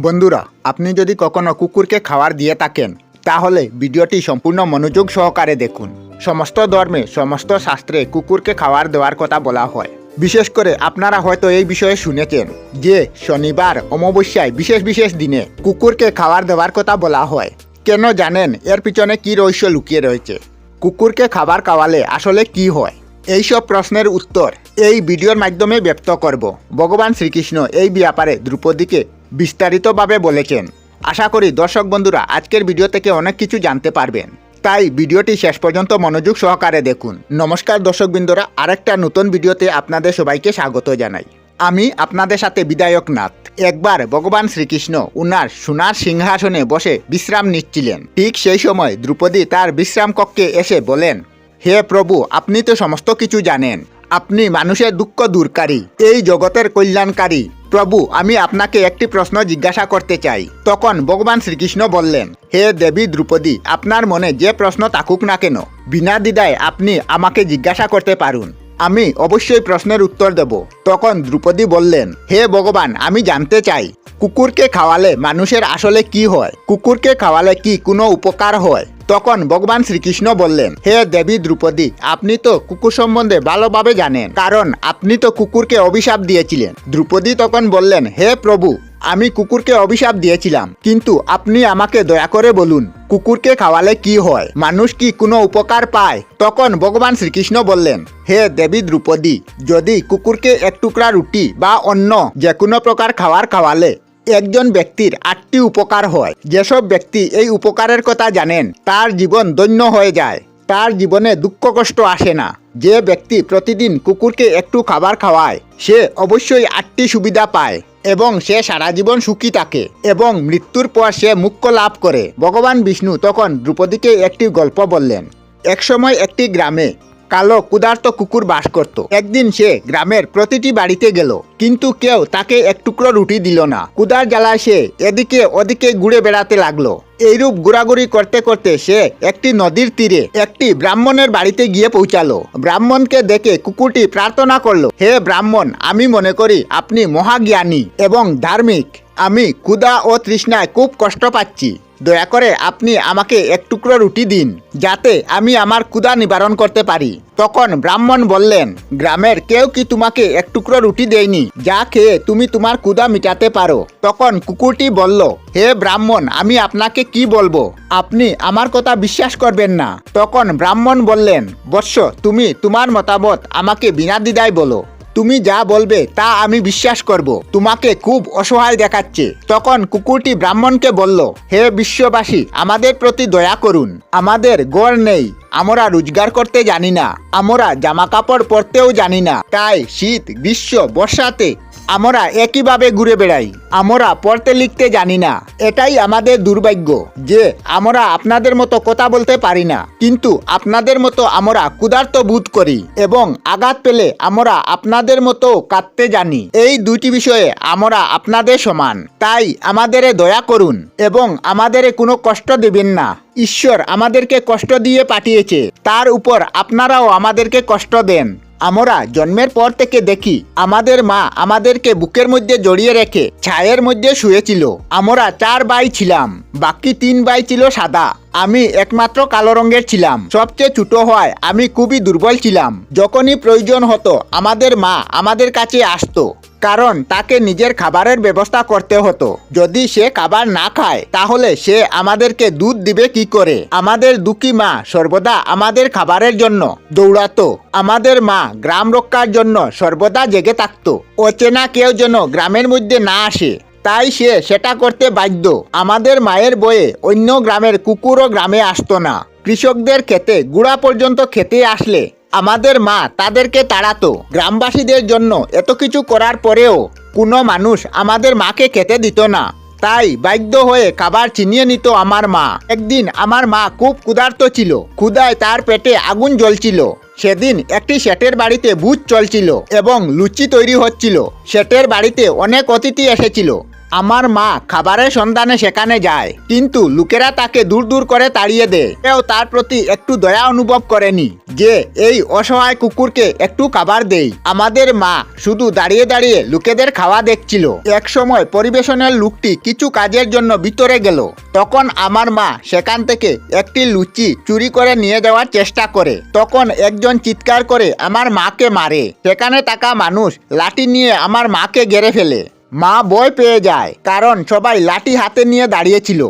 বন্ধুরা, আপনি যদি কখনো কুকুরকে খাবার দিয়ে থাকেন, তাহলে ভিডিওটি সম্পূর্ণ মনোযোগ সহকারে দেখুন। সমস্ত ধর্মে, সমস্ত শাস্ত্রে কুকুরকে খাবার দেওয়ার কথা বলা হয়। বিশেষ করে আপনারা হয়তো এই বিষয়ে শুনেছেন যে, শনিবার, অমাবস্যায়, বিশেষ বিশেষ দিনে কুকুরকে খাবার দেওয়ার কথা বলা হয়। কেন জানেন? এর পিছনে কি রহস্য লুকিয়ে রয়েছে? কুকুরকে খাবার খাওয়ালে আসলে কি হয়? এইসব প্রশ্নের উত্তর এই ভিডিওর মাধ্যমে ব্যক্ত করব। ভগবান শ্রীকৃষ্ণ এই ব্যাপারে দ্রৌপদীকে বিস্তারিতভাবে বলেছেন। আশা করি দর্শক বন্ধুরা আজকের ভিডিও থেকে অনেক কিছু জানতে পারবেন। তাই ভিডিওটি শেষ পর্যন্ত মনোযোগ সহকারে দেখুন। নমস্কার দর্শক বিন্দুরা, আরেকটা নতুন ভিডিওতে আপনাদের সবাইকে স্বাগত জানাই। আমি আপনাদের সাথে বিদায়ক নাথ। একবার ভগবান শ্রীকৃষ্ণ উনার সোনার সিংহাসনে বসে বিশ্রাম নিচ্ছিলেন। ঠিক সেই সময় দ্রৌপদী তার বিশ্রাম কক্ষে এসে বলেন, হে প্রভু, আপনি তো সমস্ত কিছু জানেন। আপনি মানুষের দুঃখ দূরকারী এই জগতের কল্যাণকারী। প্রভু, আমি আপনাকে একটি প্রশ্ন জিজ্ঞাসা করতে চাই। তখন ভগবান শ্রীকৃষ্ণ বললেন, হে দেবী দ্রুপদী, আপনার মনে যে প্রশ্ন থাকুক না কেন? বিনা দ্বিধায় আপনি আমাকে জিজ্ঞাসা করতে পারুন। আমি অবশ্যই প্রশ্নের উত্তর দেব। তখন দ্রুপদী বললেন, হে ভগবান, আমি জানতে চাই, কুকুরকে খাওয়ালে মানুষের আসলে কি হয়? কুকুরকে খাওয়ালে কি কোনো উপকার হয়? তখন ভগবান শ্রীকৃষ্ণ বললেন, হে দেবী দ্রৌপদী, আপনি তো কুকুর সম্বন্ধে ভালোভাবে জানেন, কারণ আপনি তো কুকুরকে অভিশাপ দিয়েছিলেন। দ্রৌপদী তখন বললেন, হে প্রভু, আমি কুকুরকে অভিশাপ দিয়েছিলাম, কিন্তু আপনি আমাকে দয়া করে বলুন, কুকুরকে খাওয়ালে কি হয়? মানুষ কি কোনো উপকার পায়? তখন ভগবান শ্রীকৃষ্ণ বললেন, হে দেবী দ্রৌপদী, যদি কুকুরকে এক টুকরা রুটি বা অন্য যে কোনো প্রকার খাবার খাওয়ালে একজন ব্যক্তির আটটি উপকার হয়। যেসব ব্যক্তি এই উপকারের কথা জানেন, তার জীবন দৈন্য হয়ে যায়। তার জীবনে দুঃখ কষ্ট আসে না। যে ব্যক্তি প্রতিদিন কুকুরকে একটু খাবার খাওয়ায়, সে অবশ্যই আটটি সুবিধা পায় এবং সে সারা জীবন সুখী থাকে এবং মৃত্যুর পর সে মুখ্য লাভ করে। ভগবান বিষ্ণু তখন দ্রৌপদীকে একটি গল্প বললেন, একসময় একটি গ্রামে কালো কুদার্ত কুকুর বাস করত। একদিন সে গ্রামের প্রতিটি বাড়িতে গেল, কিন্তু কেউ তাকে এক টুকরো রুটি দিল না। ক্ষুধার জ্বালায় সে এদিকে ওদিকে ঘুরে বেড়াতে লাগল। এইরূপ ঘোরাঘুরি করতে করতে সে একটি নদীর তীরে একটি ব্রাহ্মণের বাড়িতে গিয়ে পৌঁছালো। ব্রাহ্মণকে দেখে কুকুরটি প্রার্থনা করল, হে ব্রাহ্মণ, আমি মনে করি আপনি মহাজ্ঞানী এবং ধার্মিক। আমি ক্ষুধা ও তৃষ্ণায় খুব কষ্ট পাচ্ছি। দয়া করে আপনি আমাকে এক টুকরো রুটি দিন, যাতে আমি আমার ক্ষুধা নিবারণ করতে পারি। তখন ব্রাহ্মণ বললেন, গ্রামের কেউ কি তোমাকে এক টুকরো রুটি দেয়নি, যা খেয়ে তুমি তোমার ক্ষুধা মিটাতে পারো? তখন কুকুরটি বলল, হে ব্রাহ্মণ, আমি আপনাকে কি বলব? আপনি আমার কথা বিশ্বাস করবেন না। তখন ব্রাহ্মণ বললেন, বৎস, তুমি তোমার মতামত আমাকে বিনা দ্বিধায় বলো। তুমি যা বলবে তা আমি বিশ্বাস করব। তোমাকে খুব অসহায় দেখাচ্ছে। তখন কুকুরটি ব্রাহ্মণকে বলল, হে বিশ্ববাসী, আমাদের প্রতি দয়া করুন। আমাদের গড় নেই। আমরা রোজগার করতে জানি না। আমরা জামা কাপড় পরতেও জানি না। তাই শীত, গ্রীষ্ম, বর্ষাতে আমরা একইভাবে ঘুরে বেড়াই। আমরা পড়তে লিখতে জানি না। এটাই আমাদের দুর্ভাগ্য যে আমরা আপনাদের মতো কথা বলতে পারি না। কিন্তু আপনাদের মতো আমরা ক্ষুধার্ত বোধ করি এবং আঘাত পেলে আমরা আপনাদের মতো কাঁদতে জানি। এই দুইটি বিষয়ে আমরা আপনাদের সমান। তাই আমাদের দয়া করুন এবং আমাদের কোনো কষ্ট দেবেন না। ঈশ্বর আমাদেরকে কষ্ট দিয়ে পাঠিয়েছে। তার উপর আপনারাও আমাদেরকে কষ্ট দেন। আমরা জন্মের পর থেকে দেখি, আমাদের মা আমাদেরকে বুকের মধ্যে জড়িয়ে রেখে, ছায়ের মধ্যে শুয়েছিল। আমরা চার ভাই ছিলাম। বাকি তিন ভাই ছিল সাদা। আমি একমাত্র কালো রঙের ছিলাম। সবচেয়ে ছোট হওয়ায় আমি খুবই দুর্বল ছিলাম। যখনই প্রয়োজন হতো, আমাদের মা আমাদের কাছে আসতো, কারণ তাকে নিজের খাবারের ব্যবস্থা করতে হতো। যদি সে খাবার না খায়, তাহলে সে আমাদেরকে দুধ দিবে কি করে? আমাদের দুঃখী মা সর্বদা আমাদের খাবারের জন্য দৌড়াতো। আমাদের মা গ্রাম রক্ষার জন্য সর্বদা জেগে থাকতো। অচেনা কেউ যেন গ্রামের মধ্যে না আসে। তাই সে সেটা করতে বাধ্য। আমাদের মায়ের বয়ে অন্য গ্রামের কুকুরও গ্রামে আসতো না। কৃষকদের খেতে গুড়া পর্যন্ত খেতে আসলে। আমাদের মা তাদেরকে তাড়াতো। গ্রামবাসীদের জন্য এত কিছু করার পরেও কোনো মানুষ আমাদের মাকে খেতে দিত না। তাই বাধ্য হয়ে খাবার ছিনিয়ে নিত আমার মা। একদিন আমার মা খুব ক্ষুধার্ত ছিল। ক্ষুধায় তার পেটে আগুন জ্বলছিল। সেদিন একটি শেটের বাড়িতে ভূত চলছিল এবং লুচি তৈরি হচ্ছিল। শেটের বাড়িতে অনেক অতিথি এসেছিল। আমার মা খাবারের সন্ধানে সেখানে যায়। কিন্তু লোকেরা তাকে দূর দূর করে তাড়িয়ে দেয়। কেউ তার প্রতি একটু দয়া অনুভব করেনি যে এই অসহায় কুকুরকে একটু খাবার দেই। আমাদের মা শুধু দাঁড়িয়ে দাঁড়িয়ে লোকেদের খাওয়া দেখছিল। এক সময় পরিবেশনের লোকটি কিছু কাজের জন্য ভিতরে গেল। তখন আমার মা সেখান থেকে একটি লুচি চুরি করে নিয়ে যাওয়ার চেষ্টা করে। তখন একজন চিৎকার করে আমার মাকে মারে। সেখানে থাকা মানুষ লাঠি নিয়ে আমার মাকে গেড়ে ফেলে। মা বয় পেয়ে যায়, কারণ সবাই লাঠি হাতে নিয়ে দাঁড়িয়েছিল।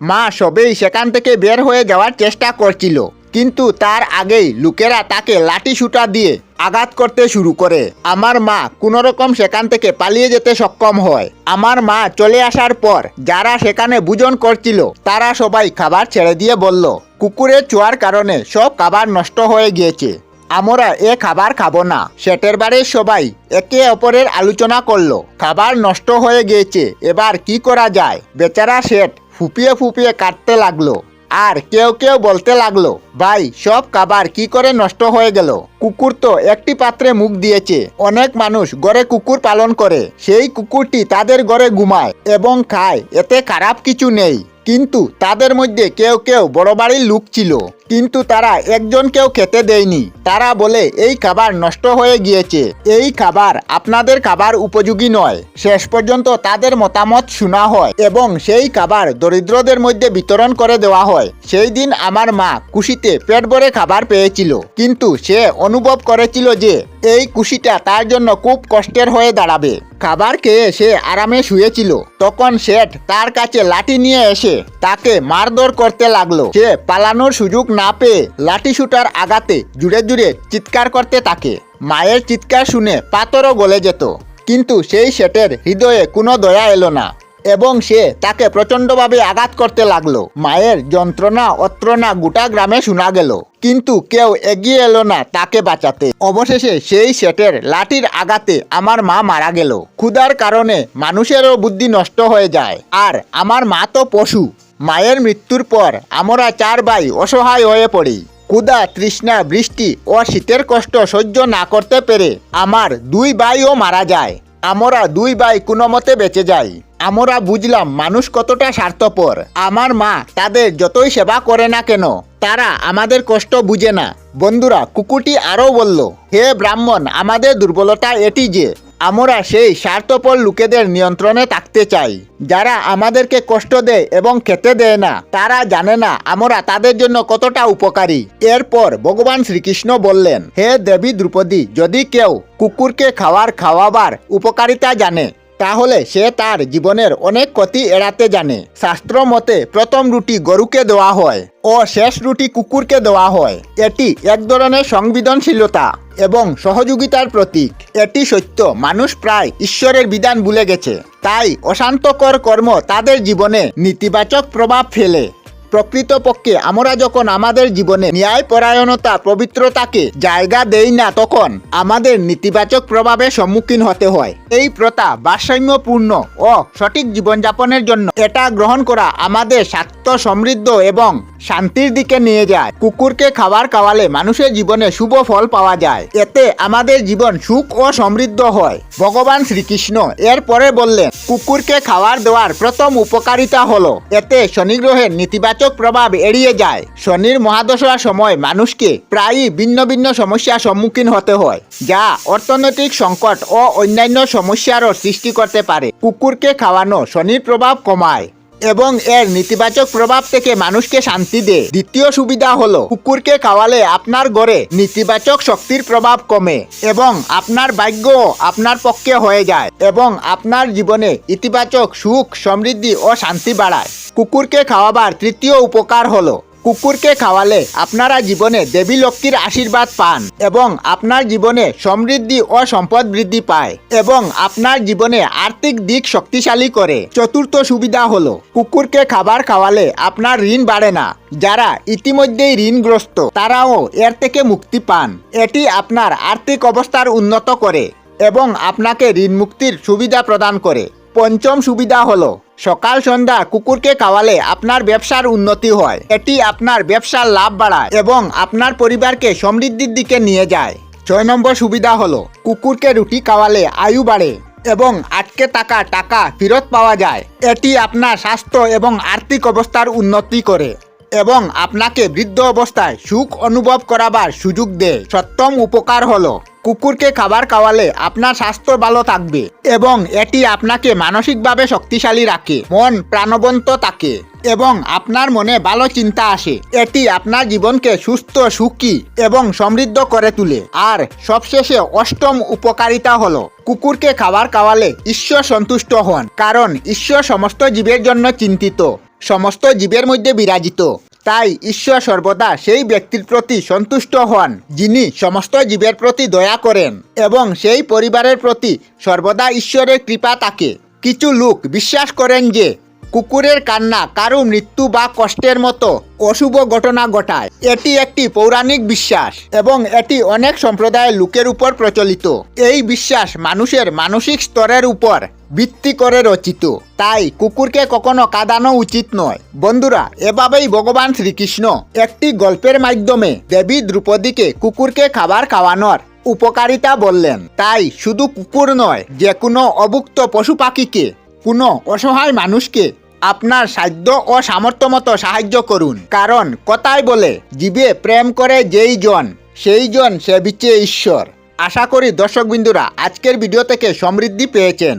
মা সবেই সেখান থেকে বের হয়ে যাওয়ার চেষ্টা করছিল, কিন্তু তার আগেই লোকেরা তাকে লাঠি সুটা দিয়ে আঘাত করতে শুরু করে। আমার মা কোনোরকম সেখান থেকে পালিয়ে যেতে সক্ষম হয়। আমার মা চলে আসার পর যারা সেখানে বুজন করছিল, তারা সবাই খাবার ছেড়ে দিয়ে বলল, কুকুরের চোয়ার কারণে সব খাবার নষ্ট হয়ে গিয়েছে। আমরা এ খাবার খাব না। সেটের বাড়ির সবাই একে অপরের আলোচনা করল। খাবার নষ্ট হয়ে গিয়েছে, এবার কি করা যায়? বেচারা শেঠ ফুপিয়ে ফুপিয়ে কাটতে লাগল। আর কেউ কেউ বলতে লাগল, ভাই, সব খাবার কি করে নষ্ট হয়ে গেল? কুকুর তো একটি পাত্রে মুখ দিয়েছে। অনেক মানুষ গড়ে কুকুর পালন করে। সেই কুকুরটি তাদের গড়ে ঘুমায় এবং খায়। এতে খারাপ কিছু নেই। কিন্তু তাদের মধ্যে কেউ কেউ বড় বাড়ির লুক ছিল। কিন্তু তারা একজনকেও খেতে দেয়নি। তারা বলে, এই খাবার নষ্ট হয়ে গিয়েছে। এই খাবার আপনাদের খাবার উপযোগী নয়। শেষ পর্যন্ত তাদের মতামত শোনা হয় এবং সেই খাবার দরিদ্রদের মধ্যে বিতরণ করে দেওয়া হয়। সেই দিন আমার মা খুশিতে পেট ভরে খাবার পেয়েছিল। কিন্তু সে অনুভব করেছিল যে, এই খুশিটা তার জন্য খুব কষ্টের হয়ে দাঁড়াবে। খাবার খেয়ে সে আরামে শুয়েছিল। তখন শেঠ তার কাছে লাঠি নিয়ে এসে তাকে মারধর করতে লাগল। সে পালানোর সুযোগ না পেয়ে লাঠি শুটার আঘাতে জুড়ে জুড়ে চিৎকার করতে থাকে। মায়ের চিৎকার শুনে পাথরও গলে যেত। কিন্তু সেই শেঠের হৃদয়ে কোনো দয়া এলো না এবং সে তাকে প্রচণ্ডভাবে আঘাত করতে লাগল। মায়ের যন্ত্রণা, অত্রণা গোটা গ্রামে শোনা গেল। কিন্তু কেউ এগিয়ে এলো না তাকে বাঁচাতে। অবশেষে সেই সেটের লাঠির আঘাতে আমার মা মারা গেল। ক্ষুধার কারণে মানুষেরও বুদ্ধি নষ্ট হয়ে যায়। আর আমার মা তো পশু। মায়ের মৃত্যুর পর আমরা চার ভাই অসহায় হয়ে পড়ি। কুদা তৃষ্ণা, বৃষ্টি ও শীতের কষ্ট সহ্য না করতে পেরে আমার দুই ভাইও মারা যায়। আমরা দুই ভাই কোনো মতে বেঁচে যাই। আমরা বুঝলাম মানুষ কতটা স্বার্থপর। আমার মা তাদের যতই সেবা করে না কেন, তারা আমাদের কষ্ট বুঝে না। বন্ধুরা কুকুটি আরও বলল, হে ব্রাহ্মণ, আমাদের দুর্বলতা এটি যে আমরা সেই স্বার্থপর লোকেদের নিয়ন্ত্রণে থাকতে চাই। যারা আমাদেরকে কষ্ট দেয় এবং খেতে দেয় না, তারা জানে না আমরা তাদের জন্য কতটা উপকারী। এরপর ভগবান শ্রীকৃষ্ণ বললেন, হে দেবী দ্রৌপদী, যদি কেউ কুকুরকে খাওয়ার খাওয়াবার উপকারিতা জানে তাহলে সে তার জীবনের অনেক ক্ষতি এড়াতে জানে। শাস্ত্র মতে প্রথম রুটি গরুকে দেওয়া হয় ও শেষ রুটি কুকুরকে দেওয়া হয়। এটি এক ধরনের সংবেদনশীলতা এবং সহযোগিতার প্রতীক। এটি সত্য, মানুষ প্রায় ঈশ্বরের বিধান ভুলে গেছে। তাই অশান্তকর কর্ম তাদের জীবনে নেতিবাচক প্রভাব ফেলে। প্রকৃতপক্ষে আমরা যখন আমাদের জীবনে ন্যায়পরায়ণতা, পবিত্রতাকে জায়গা দেই না, তখন আমাদের নেতিবাচক প্রভাবে সম্মুখীন হতে হয়। এই প্রথা ভারসাম্যপূর্ণ ও সঠিক জীবনযাপনের জন্য এটা গ্রহণ করা আমাদের স্বার্থ সমৃদ্ধ এবং শান্তির দিকে নিয়ে যায়। কুকুরকে খাবার খাওয়ালে মানুষের জীবনে শুভ ফল পাওয়া যায়। এতে আমাদের জীবন সুখ ও সমৃদ্ধ হয়। ভগবান শ্রীকৃষ্ণ এরপরে বললেন, কুকুরকে খাবার দেওয়ার প্রথম উপকারিতা হলো। এতে শনি গ্রহের নেতিবাচক প্রভাব এড়িয়ে যায়। শনির মহাদশার সময় মানুষকে প্রায়ই ভিন্ন ভিন্ন সমস্যার সম্মুখীন হতে হয়, যা অর্থনৈতিক সংকট ও অন্যান্য সমস্যারও সৃষ্টি করতে পারে। কুকুরকে খাওয়ানো শনির প্রভাব কমায়। এবং এর নেতিবাচক প্রভাব থেকে মানুষকে শান্তি দেয় দ্বিতীয় সুবিধা হলো, কুকুরকে খাওয়ালে আপনার গড়ে নেতিবাচক শক্তির প্রভাব কমে এবং আপনার ভাগ্য আপনার পক্ষে হয়ে যায় এবং আপনার জীবনে ইতিবাচক সুখ, সমৃদ্ধি ও শান্তি বাড়ায়। কুকুরকে খাওয়াবার তৃতীয় উপকার হলো কুকুরকে খাওয়ালে আপনারা জীবনে দেবী লক্ষ্মীর আশীর্বাদ পান এবং আপনার জীবনে সমৃদ্ধি ও সম্পদ বৃদ্ধি পায় এবং আপনার জীবনে আর্থিক দিক শক্তিশালী করে। চতুর্থ সুবিধা হলো, কুকুরকে খাবার খাওয়ালে আপনার ঋণ বাড়ে না। যারা ইতিমধ্যেই ঋণগ্রস্ত, তারাও এর থেকে মুক্তি পান। এটি আপনার আর্থিক অবস্থার উন্নত করে এবং আপনাকে ঋণ মুক্তির সুবিধা প্রদান করে। পঞ্চম সুবিধা হলো সকাল সন্ধ্যা কুকুরকে খাওয়ালে আপনার ব্যবসার উন্নতি হয়। এটি আপনার ব্যবসার লাভ বাড়ায় এবং আপনার পরিবারকে সমৃদ্ধির দিকে নিয়ে যায়। ছয় নম্বর সুবিধা হলো, কুকুরকে রুটি খাওয়ালে আয়ু বাড়ে এবং আটকে থাকা টাকা ফেরত পাওয়া যায়। এটি আপনার স্বাস্থ্য এবং আর্থিক অবস্থার উন্নতি করে এবং আপনাকে বৃদ্ধ অবস্থায় সুখ অনুভব করাবার সুযোগ দেয়। সপ্তম উপকার হলো কুকুরকে খাবার খাওয়ালে আপনার স্বাস্থ্য ভালো থাকবে এবং এটি আপনাকে মানসিকভাবে শক্তিশালী রাখে, মন প্রাণবন্ত থাকে এবং আপনার মনে ভালো চিন্তা আসে। এটি আপনার জীবনকে সুস্থ, সুখী এবং সমৃদ্ধ করে তুলে। আর সবশেষে অষ্টম উপকারিতা হলো, কুকুরকে খাবার খাওয়ালে ঈশ্বর সন্তুষ্ট হন, কারণ ঈশ্বর সমস্ত জীবের জন্য চিন্তিত, সমস্ত জীবের মধ্যে বিরাজিত। তাই ঈশ্বর সর্বদা সেই ব্যক্তির প্রতি সন্তুষ্ট হন, যিনি সমস্ত জীবের প্রতি দয়া করেন এবং সেই পরিবারের প্রতি সর্বদা ঈশ্বরের কৃপা থাকে। কিছু লোক বিশ্বাস করেন যে কুকুরের কান্না কারও মৃত্যু বা কষ্টের মতো অশুভ ঘটনা ঘটায়। এটি একটি পৌরাণিক বিশ্বাস এবং এটি অনেক সম্প্রদায়ের লোকের উপর প্রচলিত। এই বিশ্বাস মানুষের মানসিক স্তরের উপর ভিত্তি করে রচিত। তাই কুকুরকে কখনো কাঁদানো উচিত নয়। বন্ধুরা, এভাবেই ভগবান শ্রীকৃষ্ণ একটি গল্পের মাধ্যমে দেবী দ্রৌপদীকে কুকুরকে খাবার খাওয়ানোর উপকারিতা বললেন। তাই শুধু কুকুর নয় যে কোনো অভুক্ত পশু পাখিকে, কোনো অসহায় মানুষকে আপনার সাধ্য ও সামর্থ্য মতো সাহায্য করুন। কারণ কথায় বলে, জীবে প্রেম করে যেই জন, সেই জন সে বিচে ঈশ্বর। আশা করি দর্শক বিন্দুরা আজকের ভিডিও থেকে সমৃদ্ধি পেয়েছেন।